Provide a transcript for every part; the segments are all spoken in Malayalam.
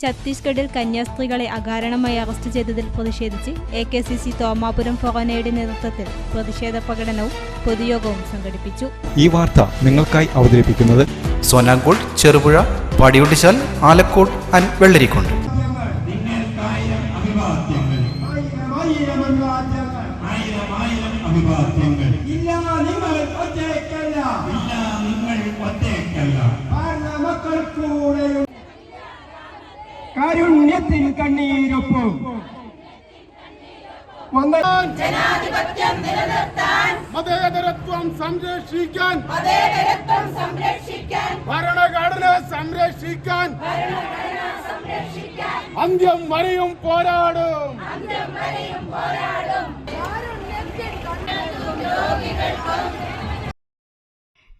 ഛത്തീസ്ഗഡിൽ കന്യാസ്ത്രീകളെ അകാരണമായി അറസ്റ്റ് ചെയ്തതിൽ പ്രതിഷേധിച്ച് A K C C Thomapuram ഫൊറോനയുടെ നേതൃത്വത്തിൽ പ്രതിഷേധ പ്രകടനവും പൊതുയോഗവും സംഘടിപ്പിച്ചു. ഈ വാർത്ത നിങ്ങൾക്കായി അവതരിപ്പിക്കുന്നത് സോനാങ്കോട് ചെറുപുഴ പാടിയൊട്ടിച്ചാൽ ആലക്കോട് ആൻഡ് വെള്ളരിക്കുണ്ട്. അഭിവാദ്യങ്ങൾ. ഇല്ല കാരുണ്യത്തിൽ കണ്ണീരൊപ്പം വന്ദനം മതേതരത്വം സംരക്ഷിക്കാൻ മതേതരത്വം സംരക്ഷിക്കാൻ ഭരണഘടന സംരക്ഷിക്കാൻ സംരക്ഷിക്കാൻ അന്ത്യം വരെയും പോരാടും അന്ത്യം വരെയും പോരാടും രോഗികൾക്കും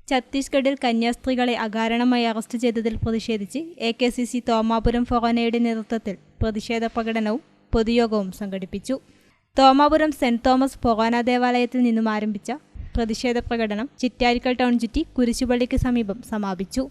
ഛത്തീസ്ഗഡിൽ കന്യാസ്ത്രീകളെ അകാരണമായി അറസ്റ്റ് ചെയ്തതിൽ പ്രതിഷേധിച്ച് A K C C Thomapuram ഫൊറോനയുടെ നേതൃത്വത്തിൽ പ്രതിഷേധ പ്രകടനവും പൊതുയോഗവും സംഘടിപ്പിച്ചു. തോമാപുരം സെന്റ് തോമസ് ഫൊറോന ദേവാലയത്തിൽ നിന്നും ആരംഭിച്ച പ്രതിഷേധ പ്രകടനം ചിറ്റാരിക്കൽ ടൗൺ ചുറ്റി കുരിശുപള്ളിക്ക് സമീപം സമാപിച്ചു.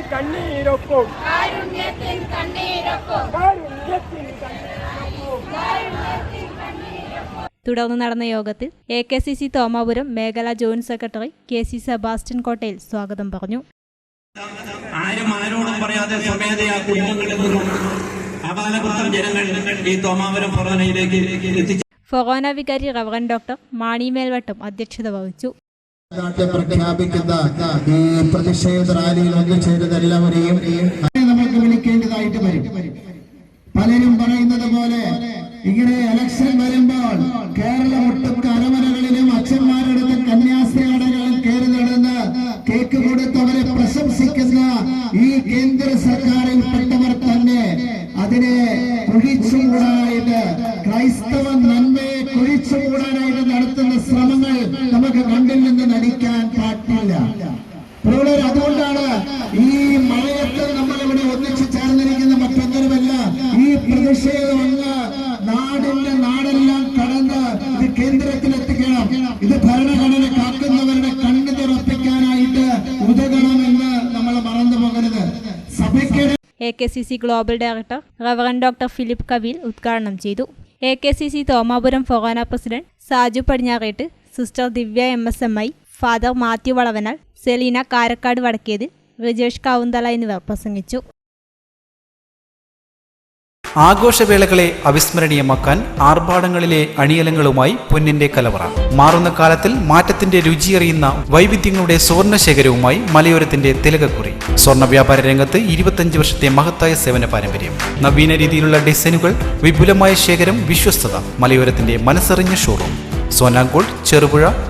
കാരുണ്യത്തിൻ കണ്ണീരൊപ്പം. കാരുണ്യത്തിൻ കണ്ണീരൊപ്പം. കാരുണ്യത്തിൻ തുടർന്ന് നടന്ന യോഗത്തിൽ A K C C Thomapuram മേഖലാ joint secretary K C Sebastian Kottayil സ്വാഗതം പറഞ്ഞു. ആരും ആരോടും പറയാതെ സ്വമേധയാ കുടുംബങ്ങളിൽ നിന്നും അപാലപുത്രം ജനങ്ങൾ ഈ തോമാപുരം ഫൊറോനയിലേക്ക് എത്തിച്ചു. ഫൊറോന വികാരി റവറൻ ഡോക്ടർ മാണി മേൽവട്ടം അധ്യക്ഷത വഹിച്ചു. നാട്ടെ പ്രഖ്യാപിക്കുന്ന ഈ പ്രതിഷേധ റാലിയിൽ ഒന്നുചേരുന്ന എല്ലാവരെയും നമുക്ക് വിളിക്കേണ്ടതായിട്ട് വരും. പലരും പറയുന്നത് പോലെ ഇങ്ങനെ ഇലക്ഷൻ വരുമ്പോൾ കേരള ഒട്ടും അരമനകളിലും അച്ഛന്മാരുടെ കന്യാസ്ത്രീ അടകളിൽ കയറി നടന്ന് കേക്ക് കൊടുത്തവരെ പ്രശംസിക്കുന്ന ഈ കേന്ദ്ര സർക്കാരിൽ പെട്ടവർ തന്നെ അതിനെ കുഴിച്ചുകൂടാനായിട്ട് ക്രൈസ്തവ നന്മയെ കുഴിച്ചുകൂടാനായിട്ട് പ്രിയമുള്ളവരെ, അതുകൊണ്ടാണ് ഈ മഴയത്ത് നമ്മൾ ഇവിടെ ഒന്നിച്ചു ചേർന്നിരിക്കുന്ന മറ്റൊന്നുമല്ല ഈ പ്രതിഷേധം അങ്ങ് നാടിന്റെ നാടെല്ലാം കടന്ന് ഇത് കേന്ദ്രത്തിലെത്തിക്കണം. ഇത് ഭരണഘടന കാക്കുന്നവരുടെ കണ്ണു തുറപ്പിക്കാനായിട്ട് ഉതകണമെന്ന് നമ്മൾ മറന്നു പോകരുത്. A K C C global director reverend doctor Philip Kavil ഉദ്ഘാടനം ചെയ്തു. A K C C Thomapuram ഫൊഗാന president Saju Padinjarettu sister Divya M S M I father Mathew Valavanal Selina Karakkad Vadakkethil Rijesh Kavunthala എന്നിവർ പ്രസംഗിച്ചു. ആഘോഷവേളകളെ അവിസ്മരണീയമാക്കാൻ ആർഭാടങ്ങളിലെ അണിയലങ്ങളുമായി പൊന്നിന്റെ കലവറ. മാറുന്ന കാലത്തിൽ മാറ്റത്തിന്റെ രുചിയറിയുന്ന വൈവിധ്യങ്ങളുടെ സ്വർണ ശേഖരവുമായി മലയോരത്തിന്റെ തിലകക്കുറി. സ്വർണ വ്യാപാര രംഗത്ത് ഇരുപത്തഞ്ച് വർഷത്തെ മഹത്തായ സേവന പാരമ്പര്യം. നവീന രീതിയിലുള്ള ഡിസൈനുകൾ വിപുലമായ ശേഖരം വിശ്വസ്തത മലയോരത്തിന്റെ മനസ്സറിഞ്ഞ ഷോറൂം. സോനാഗോൾഡ് ചെറുപുഴ